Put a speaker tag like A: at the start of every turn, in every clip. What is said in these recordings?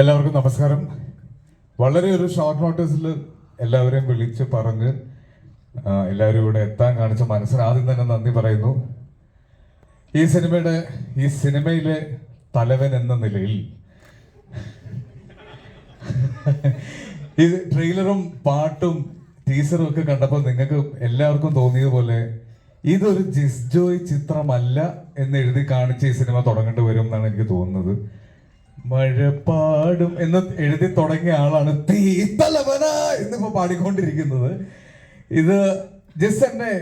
A: എല്ലാവർക്കും നമസ്കാരം. വളരെ ഒരു ഷോർട്ട് നോട്ടീസിൽ എല്ലാവരെയും വിളിച്ച് പറഞ്ഞ് എല്ലാവരും ഇവിടെ എത്താൻ കാണിച്ച മനസ്സിന് ആദ്യം തന്നെ നന്ദി പറയുന്നു. ഈ സിനിമയുടെ ഈ സിനിമയിലെ തലവൻ എന്ന നിലയിൽ ഈ ട്രെയിലറും പാട്ടും ടീസറും ഒക്കെ കണ്ടപ്പോൾ നിങ്ങൾക്ക് എല്ലാവർക്കും തോന്നിയതുപോലെ ഇതൊരു ജിസ്ജോയ് ചിത്രമല്ല എന്ന് എഴുതി കാണിച്ച് ഈ സിനിമ തുടങ്ങേണ്ടി വരും എന്നാണ് എനിക്ക് തോന്നുന്നത്. മഴപ്പാടും എന്ന് എഴുതി തുടങ്ങിയ ആളാണ് തീത്തലവന തലവന എന്നിപ്പോ പാടിക്കൊണ്ടിരിക്കുന്നത്. ഇത് ജസ് എന്നെ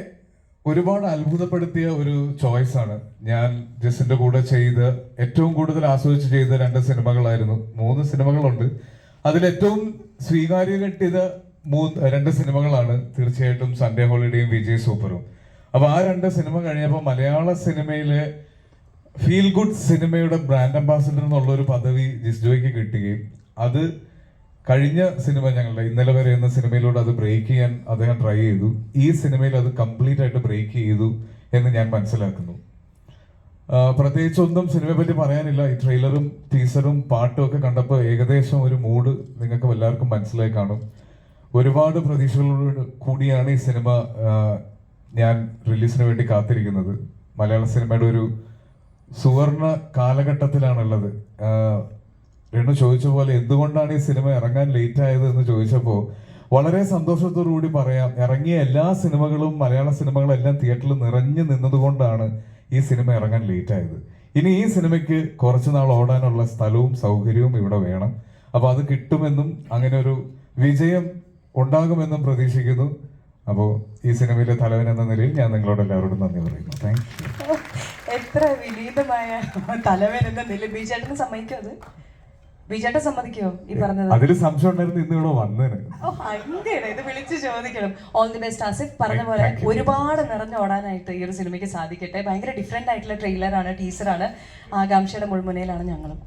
A: ഒരുപാട് അത്ഭുതപ്പെടുത്തിയ ഒരു ചോയ്സ് ആണ്. ഞാൻ ജസിന്റെ കൂടെ ചെയ്ത് ഏറ്റവും കൂടുതൽ ആസ്വദിച്ച് ചെയ്ത രണ്ട് സിനിമകളായിരുന്നു. മൂന്ന് സിനിമകളുണ്ട്. അതിൽ ഏറ്റവും സ്വീകാര്യ കിട്ടിയത് മൂന്ന് രണ്ട് സിനിമകളാണ്. തീർച്ചയായിട്ടും സൺഡേ ഹോളിഡേയും വിജയ് സൂപ്പറും. അപ്പൊ ആ രണ്ട് സിനിമ കഴിഞ്ഞപ്പോൾ മലയാള സിനിമയിലെ ഫീൽ ഗുഡ് സിനിമയുടെ ബ്രാൻഡ് അംബാസിഡർ എന്നുള്ള ഒരു പദവി ജിസ്ജോയ്ക്ക് കിട്ടുകയും അത് കഴിഞ്ഞ സിനിമ ഞങ്ങളുടെ ഇന്നലെ വരെ എന്ന സിനിമയിലൂടെ അത് ബ്രേക്ക് ചെയ്യാൻ അദ്ദേഹം ട്രൈ ചെയ്തു. ഈ സിനിമയിൽ അത് കംപ്ലീറ്റ് ആയിട്ട് ബ്രേക്ക് ചെയ്തു എന്ന് ഞാൻ മനസ്സിലാക്കുന്നു. പ്രത്യേകിച്ച് ഒന്നും സിനിമയെ പറ്റി പറയാനില്ല. ഈ ട്രെയിലറും ടീസറും പാട്ടും ഒക്കെ കണ്ടപ്പോൾ ഏകദേശം ഒരു മൂഡ് നിങ്ങൾക്ക് എല്ലാവർക്കും മനസ്സിലായി കാണും. ഒരുപാട് പ്രതീക്ഷകളോട് കൂടിയാണ് ഈ സിനിമ ഞാൻ റിലീസിന് വേണ്ടി കാത്തിരിക്കുന്നത്. മലയാള സിനിമയുടെ ഒരു സുവർണ കാലഘട്ടത്തിലാണുള്ളത്. ആ, രേണു ചോദിച്ച പോലെ എന്തുകൊണ്ടാണ് ഈ സിനിമ ഇറങ്ങാൻ ലേറ്റ് ആയത് എന്ന് ചോദിച്ചപ്പോൾ വളരെ സന്തോഷത്തോടുകൂടി പറയാം ഇറങ്ങിയ എല്ലാ സിനിമകളും മലയാള സിനിമകളും എല്ലാം തിയേറ്ററിൽ നിറഞ്ഞു നിന്നതുകൊണ്ടാണ് ഈ സിനിമ ഇറങ്ങാൻ ലേറ്റ് ആയത് ഇനി ഈ സിനിമയ്ക്ക് കുറച്ച് നാൾ ഓടാനുള്ള സ്ഥലവും സൗകര്യവും ഇവിടെ വേണം. അപ്പോൾ അത് കിട്ടുമെന്നും അങ്ങനെ ഒരു വിജയം ഉണ്ടാകുമെന്നും പ്രതീക്ഷിക്കുന്നു. അപ്പോൾ ഈ സിനിമയിലെ തലവൻ എന്ന നിലയിൽ ഞാൻ നിങ്ങളോട് എല്ലാവരോടും നന്ദി പറയുന്നു. താങ്ക് യു
B: എത്ര തലവൻ എന്ന നില ബിജേട്ടന് സമ്മതിക്കോ അത്? ബിജേട്ടൻ സമ്മതിക്കോ ഈ പറഞ്ഞത്?
A: അതിൽ സംശയം ഉണ്ടായിരുന്നു ഇന്ന് ഇവിടെ വന്നേന്.
B: ഓ അങ്ങനെ ഇത് വിളിച്ചു ചോദിക്കണം. ഓൾ ദി ബെസ്റ്റ് ആസിഫ് പറഞ്ഞ പോലെ ഒരുപാട് നിറഞ്ഞ ഓടാനായിട്ട് ഈ ഒരു സിനിമയ്ക്ക് സാധിക്കട്ടെ. ഭയങ്കര ഡിഫറെന്റ് ആയിട്ടുള്ള ട്രെയിലറാണ് ടീസറാണ് ആകാംക്ഷയുടെ മുൾമുനയിലാണ് ഞങ്ങളും.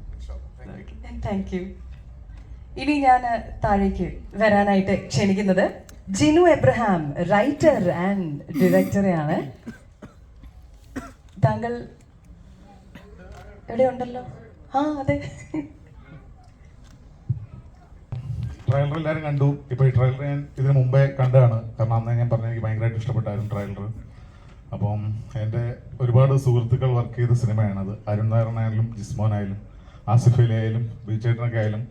B: താങ്ക് യു ഇനി ഞാൻ താഴേക്ക് വരാനായിട്ട് ക്ഷണിക്കുന്നത് ജിനു എബ്രഹാം റൈറ്റർ ആൻഡ് ഡയറക്ടറെയാണ് താങ്കൾ എവിടെ ഉണ്ടല്ലോ ആ അതെ.
C: ട്രെയിലർ എല്ലാവരും കണ്ടു. ഇപ്പോൾ ഈ ട്രെയിലർ ഞാൻ ഇതിനു മുമ്പേ കണ്ടതാണ്. കാരണം അന്ന് ഞാൻ പറഞ്ഞ എനിക്ക് ഭയങ്കരമായിട്ട് ഇഷ്ടപ്പെട്ടായിരുന്നു ട്രെയിലർ അപ്പം എന്റെ ഒരുപാട് സുഹൃത്തുക്കൾ വർക്ക് ചെയ്ത സിനിമയാണത് അരുൺ നായരനായാലും ജിസ്മോനായാലും ആസിഫ് അലി ആയാലും ബിചേട്ടനൊക്കെ ആയാലും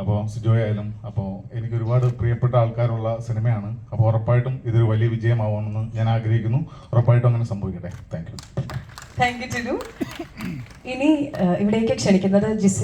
C: അപ്പോൾ സിജോ ആയാലും അപ്പോൾ എനിക്ക് ഒരുപാട് പ്രിയപ്പെട്ട ആൾക്കാരുള്ള സിനിമയാണ് അപ്പോൾ ഉറപ്പായിട്ടും ഇതൊരു വലിയ വിജയമാവണമെന്ന് ഞാൻ ആഗ്രഹിക്കുന്നു. ഉറപ്പായിട്ടും അങ്ങനെ സംഭവിക്കട്ടെ. താങ്ക്
B: താങ്ക് യു ടിനു ഇനി ഇവിടേക്ക് ക്ഷണിക്കുന്നത് ജിസ്